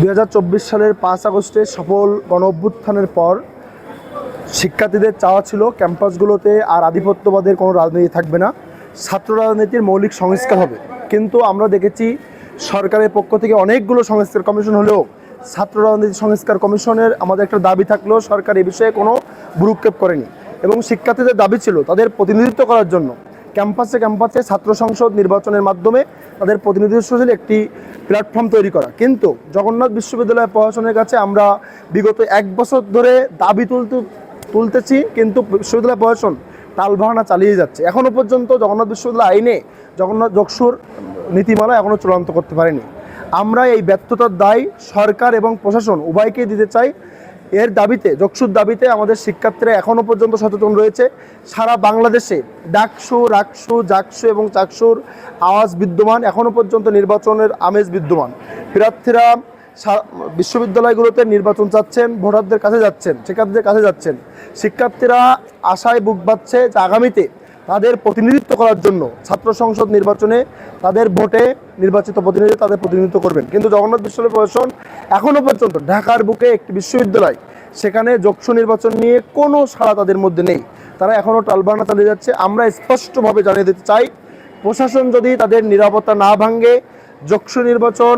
দু হাজার চব্বিশ সালের পাঁচ আগস্টে সফল গণ অভ্যুত্থানের পর শিক্ষার্থীদের চাওয়া ছিল ক্যাম্পাসগুলোতে আর আধিপত্যবাদের কোনো রাজনীতি থাকবে না। ছাত্র রাজনীতির মৌলিক সংস্কার হবে। কিন্তু আমরা দেখেছি সরকারের পক্ষ থেকে অনেকগুলো সংস্কার কমিশন হলেও ছাত্র রাজনীতি সংস্কার কমিশনের আমাদের একটা দাবি থাকলেও সরকার এ বিষয়ে কোনো ভ্রুক্ষেপ করেনি। এবং শিক্ষার্থীদের দাবি ছিল তাদের প্রতিনিধিত্ব করার জন্য। ক্যাম্পাসে ক্যাম্পাসে ছাত্র সংসদ নির্বাচনের মাধ্যমে তাদের প্রতিনিধিত্বশীল একটি প্ল্যাটফর্ম তৈরি করা। কিন্তু জগন্নাথ বিশ্ববিদ্যালয় প্রশাসনের কাছে আমরা বিগত এক বছর ধরে দাবি তুলতে, তুলতেছি, কিন্তু বিশ্ববিদ্যালয় প্রশাসন টালবাহানা চালিয়ে যাচ্ছে। এখনও পর্যন্ত জগন্নাথ বিশ্ববিদ্যালয় আইনে জগন্নাথ যকসুর নীতিমালা এখনও চূড়ান্ত করতে পারেনি। আমরা এই ব্যর্থতার দায় সরকার এবং প্রশাসন উভয়কেই দিতে চাই। এর দাবিতে যোগসুর দাবিতে আমাদের শিক্ষার্থীরা এখনও পর্যন্ত সচেতন রয়েছে। সারা বাংলাদেশে ডাকসু, রাকসু, জাকসু এবং চাকসুর আওয়াজ বিদ্যমান এখনও পর্যন্ত নির্বাচনের আমেজ বিদ্যমান। প্রার্থীরা বিশ্ববিদ্যালয়গুলোতে নির্বাচন চাচ্ছেন, ভোটারদের কাছে যাচ্ছেন, শিক্ষার্থীদের কাছে যাচ্ছেন। শিক্ষার্থীরা আশায় বুক বাঁচছে যে আগামীতে তাদের প্রতিনিধিত্ব করার জন্য ছাত্র সংসদ নির্বাচনে তাদের ভোটে নির্বাচিত প্রতিনিধি তাদের প্রতিনিধিত্ব করবেন। কিন্তু জগন্নাথ বিশ্ববিদ্যালয় প্রশাসন এখনও পর্যন্ত ঢাকার বুকে একটি বিশ্ববিদ্যালয়, সেখানে যক্ষ নির্বাচন নিয়ে কোনো সাড়া তাদের মধ্যে নেই। তারা এখনও টালবানা চালিয়ে যাচ্ছে। আমরা স্পষ্টভাবে জানিয়ে দিতে চাই, প্রশাসন যদি তাদের নিরাপত্তা না ভাঙ্গে যক্ষ নির্বাচন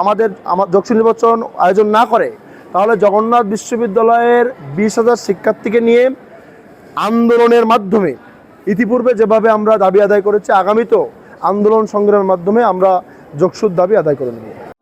আমাদের, আমার যক্ষ নির্বাচন আয়োজন না করে, তাহলে জগন্নাথ বিশ্ববিদ্যালয়ের বিশ হাজার শিক্ষার্থীকে নিয়ে আন্দোলনের মাধ্যমে ইতিপূর্বে যেভাবে আমরা দাবি আদায় করেছি, আগামীতেও আন্দোলন সংগ্রামের মাধ্যমে আমরা যোগসুদ দাবি আদায় করে নেব।